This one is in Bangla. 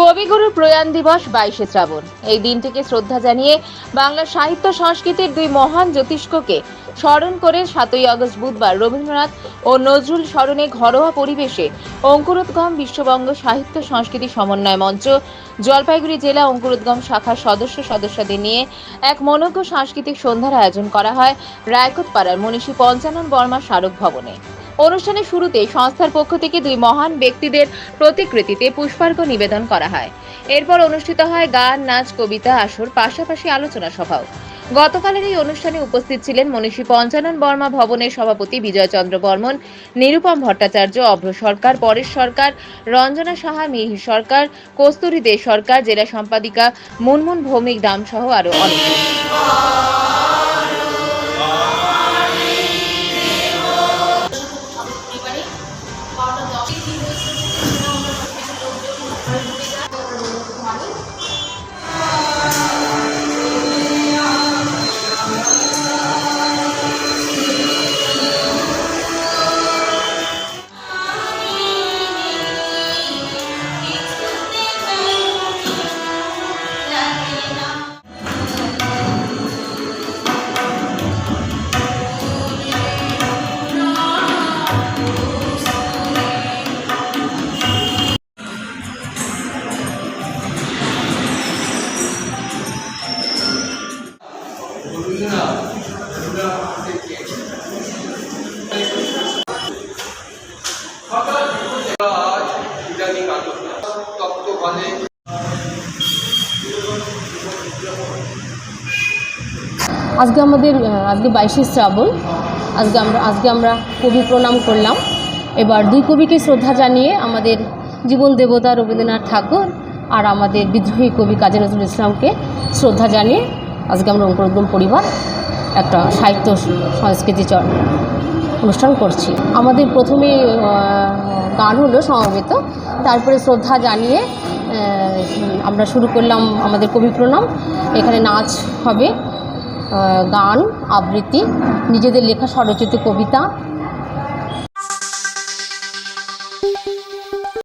কবিগুরুর প্রয়াণ দিবস বাইশে শ্রাবণ। এই দিনটিকে শ্রদ্ধা জানিয়ে বাংলা সাহিত্য সংস্কৃতির দুই মহান জ্যোতিষ্ককে স্মরণ করে সাতই আগস্ট বুধবার রবীন্দ্রনাথ ও নজরুল স্মরণে ঘরোয়া পরিবেশে অঙ্কুরোদ্গম বিশ্ববঙ্গ সাহিত্য সংস্কৃতি সমন্বয় মঞ্চ, জলপাইগুড়ি জেলা অঙ্কুরোদ্গম শাখার সদস্য সদস্যদের নিয়ে এক মনোজ্ঞ সাংস্কৃতিক সন্ধ্যার আয়োজন করা হয় রায়কোট পাড়ার মনীষী পঞ্চানন বর্মা স্মারক ভবনে। অনুষ্ঠানের শুরুতে সংস্থার পক্ষ থেকে দুই মহান ব্যক্তিদের প্রতিকৃতিতে পুষ্পার্ঘ্য নিবেদন করা হয়। এরপর অনুষ্ঠিত হয় গান, নাচ, কবিতা, আসর, পাশাপাশি আলোচনা সভাও। গতকালের এই অনুষ্ঠানে উপস্থিত ছিলেন মনীষী পঞ্চানন বর্মা ভবনের সভাপতি বিজয়চন্দ্র বর্মন, নিরুপম ভট্টাচার্য, অভ্র সরকার, পরেশ সরকার, রঞ্জনা সাহা, মিহি সরকার, কস্তুরী দে সরকার, জেলা সম্পাদিকা মুনমুন ভৌমিক দাম সহ আরও অনেকে। আজকে আমাদের আজকে বাইশে শ্রাবণ। আজকে আমরা আজকে আমরা কবি প্রণাম করলাম। এবার দুই কবিকে শ্রদ্ধা জানিয়ে আমাদের জীবন দেবতা রবীন্দ্রনাথ ঠাকুর আর আমাদের বিদ্রোহী কবি কাজী নজরুল ইসলামকে শ্রদ্ধা জানিয়ে আজকে আমরা অঙ্কুরোদ্গম পরিবার একটা সাহিত্য সংস্কৃতি অনুষ্ঠান করছি। আমাদের প্রথমে গান হলো সমবেত। তারপরে শ্রদ্ধা জানিয়ে আমরা শুরু করলাম আমাদের কবি প্রণাম। এখানে নাচ হবে গান, আবৃত্তি, নিজেদের লেখা স্বরচিত কবিতা